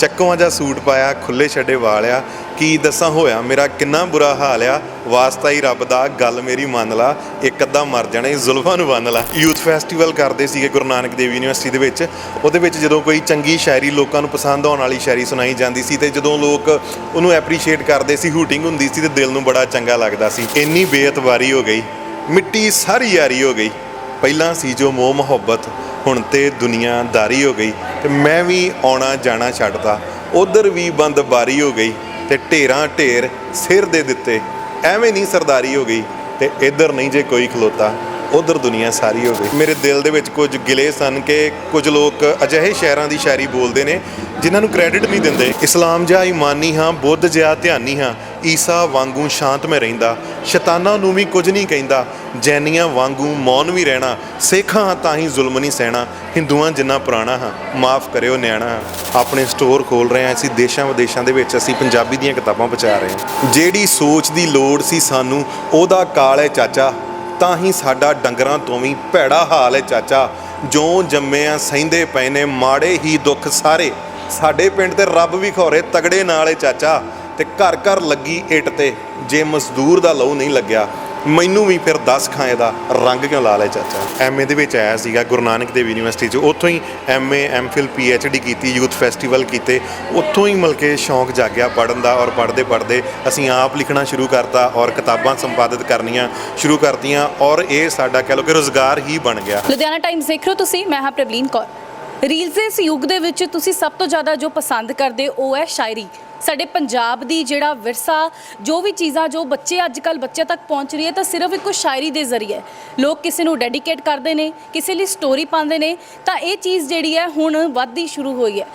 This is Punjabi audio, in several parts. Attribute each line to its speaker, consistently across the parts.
Speaker 1: ਚੱਕਵਾਂ ਜਾਂ ਸੂਟ ਪਾਇਆ ਖੁੱਲੇ ਛੱਡੇ ਵਾਲਿਆ, ਕੀ ਦੱਸਾਂ ਹੋਇਆ, ਮੇਰਾ ਕਿੰਨਾ ਬੁਰਾ ਹਾਲ ਆ। ਵਾਸਤਾ ਹੀ ਰੱਬ ਦਾ, ਗੱਲ ਮੇਰੀ ਮੰਨ ਲਾ, ਇੱਕ ਅੱਧਾ ਮਰ ਜਾਣਾ ਇਹ ਜ਼ੁਲਫਾਂ ਨੂੰ ਬੰਨ ਲਾ। ਯੂਥ ਫੈਸਟੀਵਲ ਕਰਦੇ ਸੀਗੇ ਗੁਰੂ ਨਾਨਕ ਦੇਵ ਯੂਨੀਵਰਸਿਟੀ ਦੇ ਵਿੱਚ। ਉਹਦੇ ਵਿੱਚ ਜਦੋਂ ਕੋਈ ਚੰਗੀ ਸ਼ਾਇਰੀ ਲੋਕਾਂ ਨੂੰ ਪਸੰਦ ਆਉਣ ਵਾਲੀ ਸ਼ਾਇਰੀ ਸੁਣਾਈ ਜਾਂਦੀ ਸੀ ਤੇ ਜਦੋਂ ਲੋਕ ਉਹਨੂੰ ਐਪਰੀਸ਼ੀਏਟ ਕਰਦੇ ਸੀ ਹੂਟਿੰਗ ਹੁੰਦੀ ਸੀ ਤੇ ਦਿਲ ਨੂੰ ਬੜਾ ਚੰਗਾ ਲੱਗਦਾ ਸੀ। ਇੰਨੀ ਬੇਇਤਬਾਰੀ ਹੋ ਗਈ, ਮਿੱਟੀ ਸਾਰੀ ਯਾਰੀ ਹੋ ਗਈ। ਪਹਿਲਾਂ ਸੀ ਜੋ ਮੋਹ ਮੁਹੱਬਤ ਹੁਣ ਤੇ ਦੁਨੀਆਦਾਰੀ ਹੋ ਗਈ ਤੇ ਮੈਂ ਵੀ ਆਉਣਾ ਜਾਣਾ ਛੱਡਤਾ। ਉਧਰ ਵੀ ਬੰਦ ਬਾਰੀ ਹੋ ਗਈ ਤੇ ਢੇਰਾਂ ਢੇਰ ਸਿਰ ਦੇ ਦਿੱਤੇ। ਐਵੇਂ ਨਹੀਂ ਸਰਦਾਰੀ ਹੋ ਗਈ ਤੇ ਇੱਧਰ ਨਹੀਂ ਜੇ ਕੋਈ ਖਲੋਤਾ, ਉਧਰ ਦੁਨੀਆ ਸਾਰੀ ਹੋ ਗਈ। ਮੇਰੇ ਦਿਲ ਦੇ ਵਿੱਚ ਕੁਝ ਗਿਲੇ ਸਨ ਕਿ ਕੁਝ ਲੋਕ ਅਜਿਹੇ ਸ਼ਹਿਰਾਂ ਦੀ ਸ਼ਾਇਰੀ ਬੋਲਦੇ ਨੇ ਜਿਨ੍ਹਾਂ ਨੂੰ ਕ੍ਰੈਡਿਟ ਨਹੀਂ ਦਿੰਦੇ। ਇਸਲਾਮ ਜਿਹਾ ਇਮਾਨੀ ਹਾਂ, ਬੁੱਧ ਜਿਹਾ ਧਿਆਨੀ ਹਾਂ ਈਸਾ ਵਾਂਗੂ ਸ਼ਾਂਤਮਈ ਰਹਿੰਦਾ, ਸ਼ੈਤਾਨਾਂ ਨੂੰ ਵੀ ਕੁਝ ਨਹੀਂ ਕਹਿੰਦਾ, ਜੈਨੀਆਂ ਵਾਂਗੂ ਮੌਨ ਵੀ ਰਹਿਣਾ, ਸੇਖਾਂ ਹਾਂ ਤਾਂ ਹੀ ਜ਼ੁਲਮ ਨਹੀਂ ਸਹਿਣਾ, ਹਿੰਦੂਆਂ ਜਿੰਨਾ ਪੁਰਾਣਾ ਹਾਂ, ਮਾਫ ਕਰਿਓ ਨਿਆਣਾ, ਆਪਣੇ ਸਟੋਰ ਖੋਲ ਰਹੇ ਹਾਂ, ਅਸੀਂ ਦੇਸ਼ਾਂ ਵਿਦੇਸ਼ਾਂ ਦੇ ਵਿੱਚ ਅਸੀਂ ਪੰਜਾਬੀ ਦੀਆਂ ਕਿਤਾਬਾਂ ਪਹੁੰਚਾ ਰਹੇ ਹਾਂ। ਜਿਹੜੀ ਸੋਚ ਦੀ ਲੋੜ ਸੀ ਸਾਨੂੰ, ਉਹਦਾ ਕਾਲ ਹੈ ਚਾਚਾ, ਤਾਂ ਹੀ ਸਾਡਾ ਡੰਗਰਾਂ ਤੋਂ ਵੀ ਭੈੜਾ ਹਾਲ ਹੈ ਚਾਚਾ ਜੋ ਜੰਮਿਆਂ ਸਹਿੰਦੇ ਪਏ ਨੇ, ਮਾੜੇ ਹੀ ਦੁੱਖ ਸਾਰੇ, ਸਾਡੇ ਪਿੰਡ ਤੇ ਰੱਬ ਵੀ ਖੌਰੇ ਤਗੜੇ ਨਾਲ ਏ ਚਾਚਾ ਤੇ ਘਰ ਘਰ ਲੱਗੀ ਇੱਟ ਤੇ। ਜੇ ਮਜ਼ਦੂਰ ਦਾ ਲਹੂ ਨਹੀਂ ਲੱਗਿਆ, ਮੈਨੂੰ ਵੀ ਫਿਰ 10 ਖਾਏ ਦਾ ਰੰਗ ਕਿਉਂ ਲਾ ਲਿਆ ਚਾਚਾ? ਐਮਏ ਦੇ ਵਿੱਚ ਆਇਆ ਸੀਗਾ ਗੁਰੂ ਨਾਨਕ ਦੇਵ ਯੂਨੀਵਰਸਿਟੀ 'ਚ। ਉੱਥੋਂ ਹੀ M A M Phil P H D ਕੀਤੀ, ਯੂਥ ਫੈਸਟੀਵਲ ਕੀਤੇ। ਉੱਥੋਂ ਹੀ ਮਿਲ ਕੇ ਸ਼ੌਂਕ ਜਾਗਿਆ ਪੜਨ ਦਾ ਔਰ ਪੜਦੇ ਪੜਦੇ ਅਸੀਂ ਆਪ ਲਿਖਣਾ ਸ਼ੁਰੂ ਕਰਤਾ ਔਰ ਕਿਤਾਬਾਂ ਸੰਪਾਦਿਤ ਕਰਨੀਆਂ ਸ਼ੁਰੂ ਕਰਤੀਆਂ ਔਰ ਇਹ ਸਾਡਾ ਕਹਿ ਲਓ ਕਿ ਰੋਜ਼ਗਾਰ ਹੀ ਬਣ ਗਿਆ।
Speaker 2: ਲੁਧਿਆਣਾ ਟਾਈਮਸ ਦੇਖ ਰਹੇ ਹੋ ਤੁਸੀਂ? ਮੈਂ ਹਾਂ ਪ੍ਰਬਲੀਨ ਕੌਰ। ਰੀਲਸ ਦੇ ਇਸ ਯੁੱਗ ਦੇ ਵਿੱਚ ਤੁਸੀਂ ਸਭ ਤੋਂ ਜ਼ਿਆਦਾ ਜੋ ਪਸੰਦ ਕਰਦੇ ਉਹ ਹੈ ਸ਼ਾਇਰੀ। ਸਾਡੇ ਪੰਜਾਬ ਦੀ ਜਿਹੜਾ ਵਿਰਸਾ ਜੋ ਵੀ ਚੀਜ਼ਾਂ ਜੋ ਬੱਚੇ ਅੱਜ ਕੱਲ ਬੱਚੇ ਤੱਕ ਪਹੁੰਚ ਰਹੀ ਹੈ ਤਾਂ ਸਿਰਫ ਇੱਕੋ ਸ਼ਾਇਰੀ ਦੇ ਜ਼ਰੀਏ ਲੋਕ ਕਿਸੇ ਨੂੰ ਡੈਡੀਕੇਟ ਕਰਦੇ ਨੇ ਕਿਸੇ ਲਈ ਸਟੋਰੀ ਪਾਉਂਦੇ ਨੇ ਤਾਂ ਇਹ ਚੀਜ਼ ਜਿਹੜੀ ਹੈ ਹੁਣ ਵੱਧਦੀ ਸ਼ੁਰੂ ਹੋਈ ਹੈ।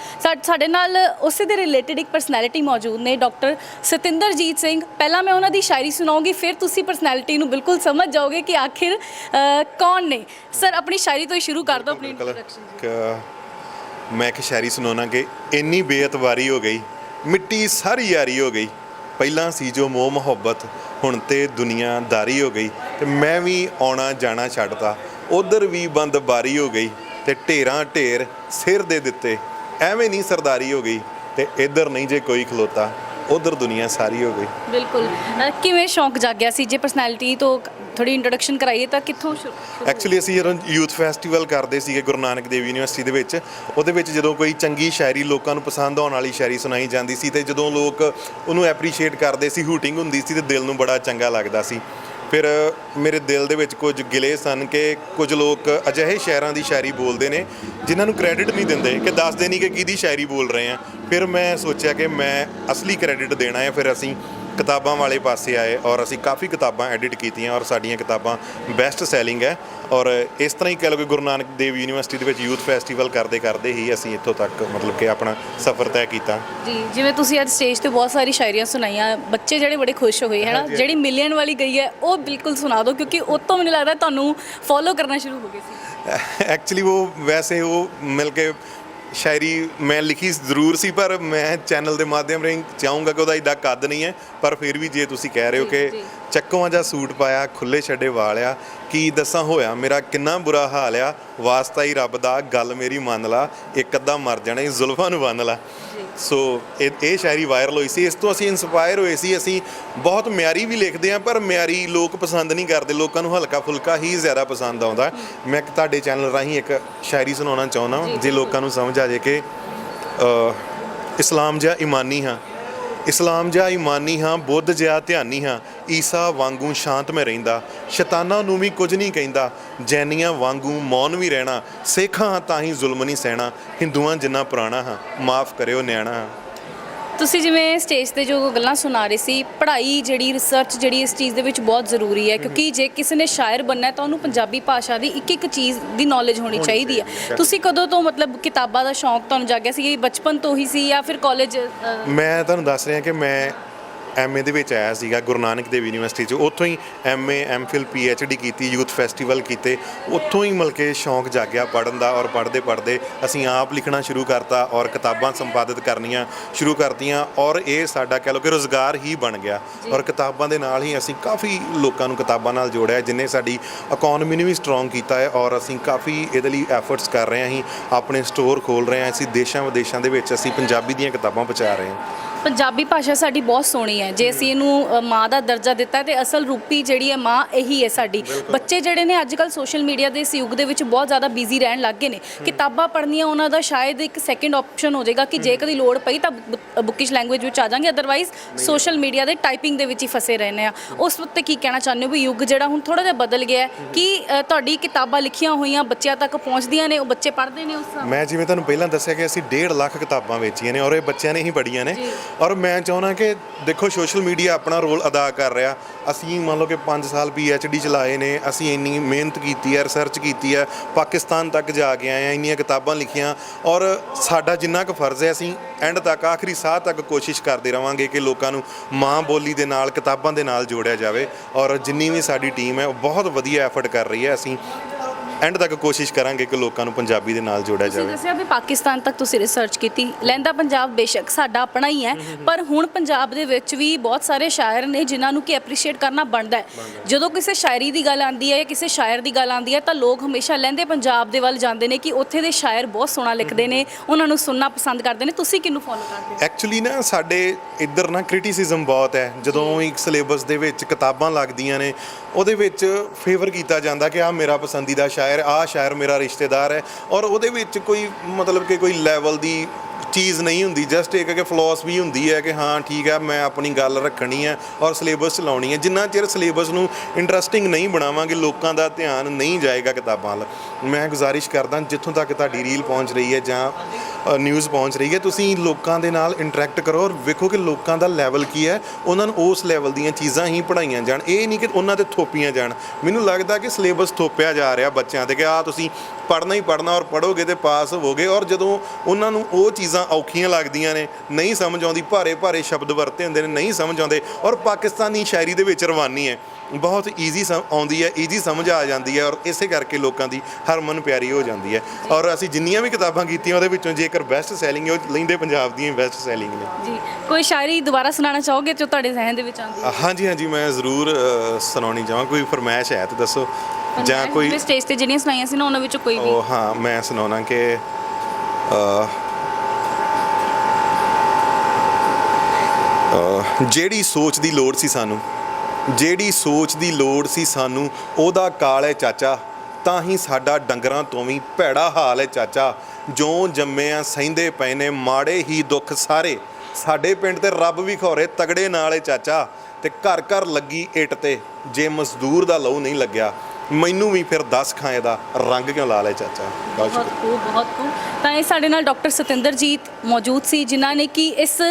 Speaker 2: ਸਾਡੇ ਨਾਲ ਉਸੇ ਦੇ ਰਿਲੇਟਡ ਇੱਕ ਪਰਸਨੈਲਿਟੀ ਮੌਜੂਦ ਨੇ ਡਾਕਟਰ ਸਤਿੰਦਰਜੀਤ ਸਿੰਘ। ਪਹਿਲਾਂ ਮੈਂ ਉਹਨਾਂ ਦੀ ਸ਼ਾਇਰੀ ਸੁਣਾਉਂਗੀ ਫਿਰ ਤੁਸੀਂ ਪਰਸਨੈਲਿਟੀ ਨੂੰ ਬਿਲਕੁਲ ਸਮਝ ਜਾਓਗੇ ਕਿ ਆਖਿਰ ਕੌਣ ਨੇ। ਸਰ ਆਪਣੀ ਸ਼ਾਇਰੀ ਤੋਂ ਹੀ ਸ਼ੁਰੂ ਕਰ ਦਿਓ ਆਪਣੀ ਇੰਟਰੋਡਕਸ਼ਨ
Speaker 1: ਮੈਂ ਇੱਕ ਸ਼ਾਇਰੀ ਸੁਣਾਉਣਾ ਕਿ ਇੰਨੀ ਬੇਇਤਬਾਰੀ ਹੋ ਗਈ ਮਿੱਟੀ ਸਾਰੀ ਯਾਰੀ ਹੋ ਗਈ। ਪਹਿਲਾਂ ਸੀ ਜੋ ਮੋਹ ਮੁਹੱਬਤ, ਹੁਣ ਤੇ ਦੁਨੀਆਦਾਰੀ ਹੋ ਗਈ ਤੇ ਮੈਂ ਵੀ ਆਉਣਾ ਜਾਣਾ ਛੱਡਤਾ। ਉਧਰ ਵੀ ਬੰਦ ਬਾਰੀ ਹੋ ਗਈ ਤੇ ਢੇਰਾਂ ਢੇਰ ਸਿਰ ਦੇ ਦਿੱਤੇ। ਐਵੇਂ ਨਹੀਂ ਸਰਦਾਰੀ ਹੋ ਗਈ ਤੇ ਇੱਧਰ ਨਹੀਂ ਜੇ ਕੋਈ ਖਲੋਤਾ। ਉਧਰ ਦੁਨੀਆ ਸਾਰੀ ਹੋ ਗਈ
Speaker 2: ਬਿਲਕੁਲ। ਅ, ਕਿਵੇਂ ਸ਼ੌਂਕ ਜਾਗਿਆ ਸੀ? ਜੇ ਪਰਸਨੈਲਿਟੀ ਤੋਂ ਥੋੜੀ ਇੰਟਰੋਡਕਸ਼ਨ ਕਰਾਈਏ ਤਾਂ ਕਿੱਥੋਂ ਸ਼ੁਰੂ ਸ਼ੁਰੂ
Speaker 1: ਐਕਚੁਅਲੀ ਅਸੀਂ ਜਦੋਂ ਯੂਥ ਫੈਸਟੀਵਲ ਕਰਦੇ ਸੀਗੇ ਗੁਰੂ ਨਾਨਕ ਦੇਵ ਯੂਨੀਵਰਸਿਟੀ ਦੇ ਵਿੱਚ ਉਹਦੇ ਵਿੱਚ ਜਦੋਂ ਕੋਈ ਚੰਗੀ ਸ਼ਾਇਰੀ ਲੋਕਾਂ ਨੂੰ ਪਸੰਦ ਆਉਣ ਵਾਲੀ ਸ਼ਾਇਰੀ ਸੁਣਾਈ ਜਾਂਦੀ ਸੀ ਤੇ ਜਦੋਂ ਲੋਕ ਉਹਨੂੰ ਐਪਰੀਸ਼ੀਏਟ ਕਰਦੇ ਸੀ ਹੂਟਿੰਗ ਹੁੰਦੀ ਸੀ ਤੇ ਦਿਲ ਨੂੰ ਬੜਾ ਚੰਗਾ ਲੱਗਦਾ ਸੀ। ਫਿਰ ਮੇਰੇ ਦਿਲ ਦੇ ਵਿੱਚ ਕੁਝ ਗਿਲੇ ਸਨ ਕਿ ਕੁਝ ਲੋਕ ਅਜਿਹੇ ਸ਼ਾਇਰਾਂ ਦੀ ਸ਼ਾਇਰੀ ਬੋਲਦੇ ਨੇ ਜਿਨ੍ਹਾਂ ਨੂੰ ਕ੍ਰੈਡਿਟ ਨਹੀਂ ਦਿੰਦੇ, ਕਿ ਦੱਸਦੇ ਨਹੀਂ ਕਿ ਕਿਹਦੀ ਸ਼ਾਇਰੀ ਬੋਲ ਰਹੇ ਆ। ਫਿਰ ਮੈਂ ਸੋਚਿਆ ਕਿ ਮੈਂ ਅਸਲੀ ਕ੍ਰੈਡਿਟ ਦੇਣਾ ਹੈ, ਫਿਰ ਅਸੀਂ ਕਿਤਾਬਾਂ ਵਾਲੇ ਪਾਸੇ ਆਏ ਔਰ ਅਸੀਂ ਕਾਫੀ ਕਿਤਾਬਾਂ ਐਡਿਟ ਕੀਤੀਆਂ ਔਰ ਸਾਡੀਆਂ ਕਿਤਾਬਾਂ ਬੈਸਟ ਸੈਲਿੰਗ ਹੈ ਔਰ ਇਸ ਤਰ੍ਹਾਂ ਹੀ ਕਹਿ ਲਓ ਕਿ ਗੁਰੂ ਨਾਨਕ ਦੇਵ ਯੂਨੀਵਰਸਿਟੀ ਦੇ ਵਿੱਚ ਯੂਥ ਫੈਸਟੀਵਲ ਕਰਦੇ ਕਰਦੇ ਹੀ ਅਸੀਂ ਇੱਥੋਂ ਤੱਕ ਮਤਲਬ ਕਿ ਆਪਣਾ ਸਫ਼ਰ ਤੈਅ ਕੀਤਾ।
Speaker 2: ਜੀ ਜਿਵੇਂ ਤੁਸੀਂ ਅੱਜ ਸਟੇਜ ਤੇ ਬਹੁਤ ਸਾਰੀ ਸ਼ਾਇਰੀਆਂ ਸੁਣਾਈਆਂ ਬੱਚੇ ਜਿਹੜੇ ਬੜੇ ਖੁਸ਼ ਹੋਏ ਹੈ ਨਾ। ਜਿਹੜੀ ਮਿਲੀਅਨ ਵਾਲੀ ਗਈ ਹੈ ਉਹ ਬਿਲਕੁਲ ਸੁਣਾ ਦਿਓ ਕਿਉਂਕਿ ਉਹ ਤੋਂ ਮੈਨੂੰ ਲੱਗਦਾ ਤੁਹਾਨੂੰ ਫੋਲੋ ਕਰਨਾ ਸ਼ੁਰੂ ਹੋ ਗਏ ਸੀ।
Speaker 1: ਐਕਚੁਅਲੀ ਉਹ ਵੈਸੇ ਉਹ ਮਿਲ ਕੇ ਸ਼ਾਇਰੀ ਮੈਂ ਲਿਖੀ ਜ਼ਰੂਰ ਸੀ ਪਰ ਮੈਂ ਚੈਨਲ ਦੇ ਮਾਧਿਅਮ ਰਾਹੀਂ ਚਾਹੂੰਗਾ ਕਿ ਉਹਦਾ ਇਦਾਂ ਕੱਦ ਨਹੀਂ ਹੈ। ਪਰ ਫਿਰ ਵੀ ਜੇ ਤੁਸੀਂ ਕਹਿ ਰਹੇ ਹੋ ਕਿ
Speaker 2: ਜੀ।
Speaker 1: ਚੱਕਵਾਂ ਜਾਂ ਸੂਟ ਪਾਇਆ ਖੁੱਲੇ ਛੱਡੇ ਵਾਲਿਆ ਕੀ ਦੱਸਾਂ ਹੋਇਆ? ਮੇਰਾ ਕਿੰਨਾ ਬੁਰਾ ਹਾਲ ਆ। ਵਾਸਤਾ ਹੀ ਰੱਬ ਦਾ ਗੱਲ ਮੇਰੀ ਮੰਨ ਲਾ ਇੱਕ ਅੱਧਾ ਮਰ ਜਾਣਾ ਇਹ ਜ਼ੁਲਫਾਂ ਨੂੰ ਬੰਨ ਲਾ। ਸੋ ਇਹ ਇਹ ਸ਼ਾਇਰੀ ਵਾਇਰਲ ਹੋਈ ਸੀ। ਇਸ ਤੋਂ ਅਸੀਂ ਇਨਸਪਾਇਰ ਹੋਏ ਸੀ। ਅਸੀਂ ਬਹੁਤ ਮਿਆਰੀ ਵੀ ਲਿਖਦੇ ਹਾਂ ਪਰ ਮਿਆਰੀ ਲੋਕ ਪਸੰਦ ਨਹੀਂ ਕਰਦੇ। ਲੋਕਾਂ ਨੂੰ ਹਲਕਾ ਫੁਲਕਾ ਹੀ ਜ਼ਿਆਦਾ ਪਸੰਦ ਆਉਂਦਾ। ਮੈਂ ਇੱਕ ਤੁਹਾਡੇ ਚੈਨਲ ਰਾਹੀਂ ਇੱਕ ਸ਼ਾਇਰੀ ਸੁਣਾਉਣਾ ਚਾਹੁੰਦਾ।
Speaker 2: ਜੀ,
Speaker 1: ਜੇ ਲੋਕਾਂ ਨੂੰ ਸਮਝ ਆ ਜੇ ਕਿ ਅ, ਇਸਲਾਮ ਜਿਹਾ ਇਮਾਨੀ ਹਾਂ। ਇਸਲਾਮ ਜਿਹਾ ਇਮਾਨੀ ਹਾਂ, ਬੁੱਧ ਜਿਹਾ ਧਿਆਨੀ ਹਾਂ, ਈਸਾ ਵਾਂਗੂ ਸ਼ਾਂਤਮਈ ਰਹਿੰਦਾ। ਸ਼ੈਤਾਨਾਂ ਨੂੰ ਵੀ ਕੁਝ ਨਹੀਂ ਕਹਿੰਦਾ, ਜੈਨੀਆਂ ਵਾਂਗੂ ਮੌਨ ਵੀ ਰਹਿਣਾ। ਸੇਖਾਂ ਹਾਂ ਤਾਂ ਹੀ ਜ਼ੁਲਮ ਨਹੀਂ ਸਹਿਣਾ। ਹਿੰਦੂਆਂ ਜਿੰਨਾ ਪੁਰਾਣਾ ਹਾਂ, ਮਾਫ ਕਰਿਓ ਨਿਆਣਾ ਹਾਂ।
Speaker 2: ਤੁਸੀਂ ਜਿਵੇਂ ਸਟੇਜ ਤੇ ਜੋ ਗੱਲਾਂ ਸੁਣਾ ਰਹੇ ਸੀ ਪੜ੍ਹਾਈ ਜਿਹੜੀ ਰਿਸਰਚ ਜਿਹੜੀ ਇਸ ਚੀਜ਼ ਦੇ ਵਿੱਚ ਬਹੁਤ ਜ਼ਰੂਰੀ ਹੈ ਕਿਉਂਕਿ ਜੇ ਕਿਸੇ ਨੇ ਸ਼ਾਇਰ ਬਣਨਾ ਹੈ ਤਾਂ ਉਹਨੂੰ ਪੰਜਾਬੀ ਭਾਸ਼ਾ ਦੀ ਇੱਕ ਇੱਕ ਚੀਜ਼ ਦੀ ਨੌਲੇਜ ਹੋਣੀ ਚਾਹੀਦੀ ਹੈ। ਤੁਸੀਂ ਕਦੋਂ ਤੋਂ ਮਤਲਬ ਕਿਤਾਬਾਂ ਦਾ ਸ਼ੌਂਕ ਤੁਹਾਨੂੰ ਜਾਗਿਆ ਸੀ ਇਹ ਬਚਪਨ ਤੋਂ ਹੀ ਸੀ ਜਾਂ ਫਿਰ ਕਾਲਜ
Speaker 1: ਮੈਂ ਤੁਹਾਨੂੰ ਦੱਸ ਰਿਹਾ ਕਿ ਮੈਂ ਐਮਏ ਦੇ ਵਿੱਚ ਆਇਆ ਸੀਗਾ ਗੁਰੂ ਨਾਨਕ ਦੇਵ ਯੂਨੀਵਰਸਿਟੀ 'ਚ। ਉੱਥੋਂ ਹੀ ਐਮਏ ਐਮਫਿਲ ਪੀਐਚਡੀ ਕੀਤੀ ਯੂਥ ਫੈਸਟੀਵਲ ਕੀਤੇ। ਉੱਥੋਂ ਹੀ ਮਿਲ ਕੇ ਸ਼ੌਂਕ ਜਾਗਿਆ ਪੜਨ ਦਾ ਔਰ ਪੜਦੇ ਪੜਦੇ ਅਸੀਂ ਆਪ ਲਿਖਣਾ ਸ਼ੁਰੂ ਕਰਤਾ ਔਰ ਕਿਤਾਬਾਂ ਸੰਪਾਦਿਤ ਕਰਨੀਆਂ ਸ਼ੁਰੂ ਕਰਤੀਆਂ ਔਰ ਇਹ ਸਾਡਾ ਕਹਿ ਲਓ ਕਿ ਰੋਜ਼ਗਾਰ ਹੀ ਬਣ ਗਿਆ। ਔਰ ਕਿਤਾਬਾਂ ਦੇ ਨਾਲ ਹੀ ਅਸੀਂ ਕਾਫੀ ਲੋਕਾਂ ਨੂੰ ਕਿਤਾਬਾਂ ਨਾਲ ਜੋੜਿਆ ਜਿਨੇ ਸਾਡੀ ਇਕਨੋਮੀ ਨੂੰ ਵੀ ਸਟਰੋਂਗ ਕੀਤਾ ਹੈ ਔਰ ਅਸੀਂ ਕਾਫੀ ਇਹਦੇ ਲਈ ਐਫਰਟਸ ਕਰ ਰਹੇ ਹਾਂ। ਅਸੀਂ ਆਪਣੇ ਸਟੋਰ ਖੋਲ ਰਹੇ ਹਾਂ। ਅਸੀਂ ਦੇਸ਼ਾਂ ਵਿਦੇਸ਼ਾਂ ਦੇ ਵਿੱਚ ਅਸੀਂ ਪੰਜਾਬੀ ਦੀਆਂ ਕਿਤਾਬਾਂ ਪਹੁੰਚਾ ਰਹੇ ਹਾਂ।
Speaker 2: ਪੰਜਾਬੀ ਭਾਸ਼ਾ ਸਾਡੀ ਬਹੁਤ ਸੋਹਣੀ ਹੈ। ਜੇ ਅਸੀਂ ਇਹਨੂੰ ਮਾਂ ਦਾ ਦਰਜਾ ਦਿੱਤਾ ਤੇ ਅਸਲ ਰੂਪੀ ਜਿਹੜੀ ਹੈ ਮਾਂ ਇਹੀ ਹੈ ਸਾਡੀ। ਬੱਚੇ ਜਿਹੜੇ ਨੇ ਅੱਜ ਕੱਲ ਸੋਸ਼ਲ ਮੀਡੀਆ ਦੇ ਇਸ ਯੁੱਗ ਦੇ ਵਿੱਚ ਬਹੁਤ ਜ਼ਿਆਦਾ ਬਿਜ਼ੀ ਰਹਿਣ ਲੱਗ ਗਏ ਨੇ। ਕਿਤਾਬਾਂ ਪੜ੍ਹਨੀਆਂ ਉਹਨਾਂ ਦਾ ਸ਼ਾਇਦ ਇੱਕ ਸੈਕੰਡ ਆਪਸ਼ਨ ਹੋ ਜਾਏਗਾ ਕਿ ਜੇ ਕਦੀ ਲੋੜ ਪਈ ਤਾਂ ਬੁਕਿਸ਼ ਲੈਂਗੁਏਜ ਵਿੱਚ ਆ ਜਾਾਂਗੇ ਅਦਰਵਾਈਜ਼ ਸੋਸ਼ਲ ਮੀਡੀਆ ਦੇ ਟਾਈਪਿੰਗ ਦੇ ਵਿੱਚ ਹੀ ਫਸੇ ਰਹਿੰਦੇ ਆ। ਉਸ ਉੱਤੇ ਕੀ ਕਹਿਣਾ ਚਾਹੁੰਦੇ ਹੋ ਵੀ ਯੁੱਗ ਜਿਹੜਾ ਹੁਣ ਥੋੜਾ ਜਿਹਾ ਬਦਲ ਗਿਆ ਹੈ? ਕਿ ਤੁਹਾਡੀ ਕਿਤਾਬਾਂ ਲਿਖੀਆਂ ਹੋਈਆਂ ਬੱਚਿਆਂ ਤੱਕ ਪਹੁੰਚਦੀਆਂ ਨੇ ਉਹ ਬੱਚੇ ਪੜ੍ਹਦੇ ਨੇ ਉਸ?
Speaker 1: ਮੈਂ ਜਿਵੇਂ ਤੁਹਾਨੂੰ ਪਹਿਲਾਂ ਦੱਸਿਆ ਕਿ ਅਸੀਂ 1.5 ਲੱਖ ਕਿਤਾਬਾਂ ਵੇਚੀਆਂ ਨੇ ਔਰ ਇਹ ਬੱਚਿਆਂ ਨੇ ਹੀ ਪੜ੍ਹੀਆਂ ਨੇ। ਔਰ ਮੈਂ ਚਾਹੁੰਦਾ ਕਿ ਦੇਖੋ ਸੋਸ਼ਲ ਮੀਡੀਆ ਆਪਣਾ ਰੋਲ ਅਦਾ ਕਰ ਰਿਹਾ। ਅਸੀਂ ਮੰਨ ਲਓ ਕਿ 5 ਸਾਲ ਡੀ ਚਲਾਏ ਨੇ, ਅਸੀਂ ਇੰਨੀ ਮਿਹਨਤ ਕੀਤੀ ਹੈ ਰਿਸਰਚ ਕੀਤੀ ਹੈ, ਪਾਕਿਸਤਾਨ ਤੱਕ ਜਾ ਕੇ ਆਏ ਆ ਇੰਨੀਆਂ ਕਿਤਾਬਾਂ ਲਿਖੀਆਂ। ਔਰ ਸਾਡਾ ਜਿੰਨਾ ਕੁ ਫਰਜ਼ ਹੈ, ਅਸੀਂ ਐਂਡ ਤੱਕ, ਆਖਰੀ ਸਾਹ ਤੱਕ ਕੋਸ਼ਿਸ਼ ਕਰਦੇ ਰਵਾਂਗੇ ਕਿ ਲੋਕਾਂ ਨੂੰ ਮਾਂ ਬੋਲੀ ਦੇ ਨਾਲ, ਕਿਤਾਬਾਂ ਦੇ ਨਾਲ ਜੋੜਿਆ ਜਾਵੇ। ਔਰ ਜਿੰਨੀ ਵੀ ਸਾਡੀ ਟੀਮ ਹੈ, ਉਹ ਬਹੁਤ ਵਧੀਆ ਐਫਰਟ ਕਰ ਰਹੀ ਹੈ। ਅਸੀਂ ਐਂਡ ਤੱਕ ਕੋਸ਼ਿਸ਼ ਕਰਾਂਗੇ ਕਿ ਲੋਕਾਂ ਨੂੰ ਪੰਜਾਬੀ ਦੇ ਨਾਲ ਜੋੜਿਆ
Speaker 2: ਤੁਸੀਂ
Speaker 1: ਜਾਵੇ।
Speaker 2: ਦੱਸਿਆ ਵੀ ਪਾਕਿਸਤਾਨ ਤੱਕ ਤੁਸੀਂ ਰਿਸਰਚ ਕੀਤੀ। ਲਹਿੰਦਾ ਪੰਜਾਬ ਬੇਸ਼ੱਕ ਸਾਡਾ ਆਪਣਾ ਹੀ ਹੈ ਪਰ ਹੁਣ ਪੰਜਾਬ ਦੇ ਵਿੱਚ ਵੀ ਬਹੁਤ ਸਾਰੇ ਸ਼ਾਇਰ ਨੇ ਜਿਨ੍ਹਾਂ ਨੂੰ ਕਿ ਐਪਰੀਸ਼ੀਏਟ ਕਰਨਾ ਬਣਦਾ ਹੈ। ਜਦੋਂ ਕਿਸੇ ਸ਼ਾਇਰੀ ਦੀ ਗੱਲ ਆਉਂਦੀ ਹੈ ਜਾਂ ਕਿਸੇ ਸ਼ਾਇਰ ਦੀ ਗੱਲ ਆਉਂਦੀ ਹੈ ਤਾਂ ਲੋਕ ਹਮੇਸ਼ਾ ਲਹਿੰਦੇ ਪੰਜਾਬ ਦੇ ਵੱਲ ਜਾਂਦੇ ਨੇ ਕਿ ਉੱਥੇ ਦੇ ਸ਼ਾਇਰ ਬਹੁਤ ਸੋਹਣਾ ਲਿਖਦੇ ਨੇ ਉਹਨਾਂ ਨੂੰ ਸੁਣਨਾ ਪਸੰਦ ਕਰਦੇ ਨੇ। ਤੁਸੀਂ ਕਿਹਨੂੰ ਫੋਲੋ ਕਰਦੇ ਹੋ?
Speaker 1: ਐਕਚੁਅਲੀ ਨਾ ਸਾਡੇ ਇੱਧਰ ਨਾ ਕ੍ਰਿਟਿਸਿਜ਼ਮ ਬਹੁਤ ਹੈ। ਜਦੋਂ ਇੱਕ ਸਿਲੇਬਸ ਦੇ ਵਿੱਚ ਕਿਤਾਬਾਂ ਲੱਗਦੀਆਂ ਨੇ ਉਹਦੇ ਵਿੱਚ ਫੇਵਰ ਕੀਤਾ ਜਾਂਦਾ ਕਿ ਆਹ ਮੇਰਾ ਪਸੰਦੀਦਾ ਸ਼ਾਇਰ ਆਹ ਸ਼ਾਇਰ ਮੇਰਾ ਰਿਸ਼ਤੇਦਾਰ ਹੈ। ਔਰ ਉਹਦੇ ਵਿੱਚ ਕੋਈ ਮਤਲਬ ਕਿ ਕੋਈ ਲੈਵਲ ਦੀ ਚੀਜ਼ ਨਹੀਂ ਹੁੰਦੀ ਜਸਟ ਇੱਕ ਕਿ ਫਲਸਫੀ ਹੁੰਦੀ ਹੈ ਕਿ ਹਾਂ, ਠੀਕ ਹੈ, ਮੈਂ ਆਪਣੀ ਗੱਲ ਰੱਖਣੀ ਹੈ ਔਰ ਸਿਲੇਬਸ ਚਲਾਉਣੀ ਹੈ। ਜਿੰਨਾ ਚਿਰ ਸਿਲੇਬਸ ਨੂੰ ਇੰਟਰਸਟਿੰਗ ਨਹੀਂ ਬਣਾਵਾਂਗੇ, ਲੋਕਾਂ ਦਾ ਧਿਆਨ ਨਹੀਂ ਜਾਏਗਾ ਕਿਤਾਬਾਂ ਵੱਲ। ਮੈਂ ਗੁਜ਼ਾਰਿਸ਼ ਕਰਦਾ ਜਿੱਥੋਂ ਤੱਕ ਤੁਹਾਡੀ ਰੀਲ ਪਹੁੰਚ ਰਹੀ ਹੈ ਜਾਂ ਨਿਊਜ਼ ਪਹੁੰਚ ਰਹੀ ਹੈ, ਤੁਸੀਂ ਲੋਕਾਂ ਦੇ ਨਾਲ ਇੰਟਰੈਕਟ ਕਰੋ ਔਰ ਵੇਖੋ ਕਿ ਲੋਕਾਂ ਦਾ ਲੈਵਲ ਕੀ ਹੈ। ਉਹਨਾਂ ਨੂੰ ਉਸ ਲੈਵਲ ਦੀਆਂ ਚੀਜ਼ਾਂ ਹੀ ਪੜਾਈਆਂ ਜਾਣ। ਇਹ ਨਹੀਂ ਕਿ ਉਹਨਾਂ ਤੇ ਥੋਪੀਆਂ ਜਾਣ। ਮੈਨੂੰ ਲੱਗਦਾ ਕਿ ਸਿਲੇਬਸ ਥੋਪਿਆ ਜਾ ਰਿਹਾ ਬੱਚਿਆਂ ਤੇ ਕਿ ਆ ਤੁਸੀਂ ਪੜ੍ਹਨਾ ਹੀ ਪੜ੍ਹਨਾ ਔਰ ਪੜੋਗੇ ਤੇ ਪਾਸ ਹੋਵੋਗੇ ਔਰ ਜਦੋਂ ਉਹਨਾਂ ਨੂੰ ਉਹ ਚੀਜ਼ ਔਖੀਆਂ ਲੱਗਦੀਆਂ ਨੇ ਨਹੀਂ ਸਮਝ ਆਉਂਦੀ ਭਾਰੇ ਭਾਰੇ ਸ਼ਬਦ ਵਰਤੇ ਹੁੰਦੇ ਨੇ ਨਹੀਂ ਸਮਝ ਆਉਂਦੇ। ਔਰ ਪਾਕਿਸਤਾਨੀ ਸ਼ਾਇਰੀ ਦੇ ਵਿੱਚ ਰਵਾਨੀ ਹੈ। ਬਹੁਤ ਈਜ਼ੀ ਆਉਂਦੀ ਹੈ ਈਜ਼ੀ ਸਮਝ ਆ ਜਾਂਦੀ ਹੈ ਔਰ ਇਸੇ ਕਰਕੇ ਲੋਕਾਂ ਦੀ ਹਰਮਨ ਪਿਆਰੀ ਹੋ ਜਾਂਦੀ ਹੈ। ਔਰ ਅਸੀਂ ਜਿੰਨੀਆਂ ਵੀ ਕਿਤਾਬਾਂ ਕੀਤੀਆਂ ਉਹਦੇ ਵਿੱਚੋਂ ਜੇਕਰ ਬੈਸਟ ਸੈਲਿੰਗ ਹੈ ਉਹ ਲੈਂਦੇ ਪੰਜਾਬ ਦੀਆਂ ਬੈਸਟ ਸੈਲਿੰਗ ਨੇ।
Speaker 2: ਜੀ ਕੋਈ ਸ਼ਾਇਰੀ ਦੁਬਾਰਾ ਸੁਣਾਉਣਾ ਚਾਹੋਗੇ ਜੋ ਤੁਹਾਡੇ ਜ਼ਿਹਨ ਦੇ ਵਿੱਚ ਆਉਂਦੀ ਹੈ?
Speaker 1: ਹਾਂਜੀ ਹਾਂਜੀ ਮੈਂ ਜ਼ਰੂਰ ਸੁਣਾਉਣੀ ਚਾਹਾਂ। ਕੋਈ ਫਰਮਾਇਸ਼ ਹੈ ਤਾਂ ਦੱਸੋ। ਜਾਂ ਕੋਈ
Speaker 2: ਸਟੇਜ ਤੇ ਜਿਹੜੀਆਂ ਸੁਣਾਈਆਂ ਸੀ ਨਾ ਉਹਨਾਂ ਵਿੱਚੋਂ ਕੋਈ ਵੀ?
Speaker 1: ਉਹ ਹਾਂ ਮੈਂ ਸੁਣਾਉਣਾ ਕਿ ਅ, ਅ, ਜਿਹੜੀ ਸੋਚ ਦੀ ਲੋੜ ਸੀ ਸਾਨੂੰ, ਜਿਹੜੀ ਸੋਚ ਦੀ ਲੋੜ ਸੀ ਸਾਨੂੰ, ਉਹਦਾ ਕਾਲ ਹੈ ਚਾਚਾ। ਤਾਂ ਹੀ ਸਾਡਾ ਡੰਗਰਾਂ ਤੋਂ ਵੀ ਭੈੜਾ ਹਾਲ ਹੈ ਚਾਚਾ। ਜੋ ਜੰਮਿਆਂ ਸਹਿੰਦੇ ਪਏ ਨੇ ਮਾੜੇ ਹੀ ਦੁੱਖ ਸਾਰੇ। ਸਾਡੇ ਪਿੰਡ ਤੇ ਰੱਬ ਵੀ ਖੌਰੇ ਤਗੜੇ ਨਾਲ ਏ ਚਾਚਾ। ਤੇ ਘਰ ਘਰ ਲੱਗੀ ਇੱਟ ਤੇ। ਜੇ ਮਜ਼ਦੂਰ ਦਾ ਲਹੂ ਨਹੀਂ ਲੱਗਿਆ ਮੈਨੂੰ ਵੀ ਫਿਰ ਦੱਸ ਖਾਂ ਇਹਦਾ ਰੰਗ ਕਿਉਂ ਲਾ ਲਿਆ ਚਾਚਾ? ਬਹੁਤ
Speaker 2: ਬਹੁਤ ਖੂਬ ਬਹੁਤ ਖੂਬ। ਤਾਂ ਇਹ ਸਾਡੇ ਨਾਲ ਡਾਕਟਰ ਸਤਿੰਦਰਜੀਤ ਮੌਜੂਦ ਸੀ ਜਿਨ੍ਹਾਂ ਨੇ ਕਿ ਇਸ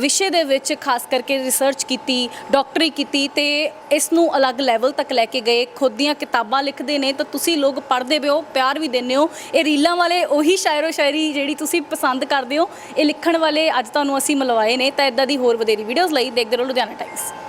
Speaker 2: ਵਿਸ਼ੇ ਦੇ ਵਿੱਚ ਖਾਸ ਕਰਕੇ ਰਿਸਰਚ ਕੀਤੀ ਡਾਕਟਰੀ ਕੀਤੀ ਤੇ ਇਸ ਨੂੰ ਅਲੱਗ ਲੈਵਲ ਤੱਕ ਲੈ ਕੇ ਗਏ। ਖੁਦ ਦੀਆਂ ਕਿਤਾਬਾਂ ਲਿਖਦੇ ਨੇ ਤਾਂ ਤੁਸੀਂ ਲੋਕ ਪੜ੍ਹਦੇ ਪਿਓ ਪਿਆਰ ਵੀ ਦਿੰਦੇ ਹੋ। ਇਹ ਰੀਲਾਂ ਵਾਲੇ ਉਹੀ ਸ਼ਾਇਰੋ ਸ਼ਾਇਰੀ ਜਿਹੜੀ ਤੁਸੀਂ ਪਸੰਦ ਕਰਦੇ ਹੋ। ਇਹ ਲਿਖਣ ਵਾਲੇ ਅੱਜ ਤੁਹਾਨੂੰ ਅਸੀਂ ਮਿਲਵਾਏ ਨੇ ਤਾਂ ਇਦਾਂ ਦੀ ਹੋਰ ਵਧੇਰੀ ਵੀਡੀਓਜ਼ ਲਈ ਦੇਖਦੇ ਰਹੋ ਲੁਧਿਆਣਾ ਟਾਈਮਸ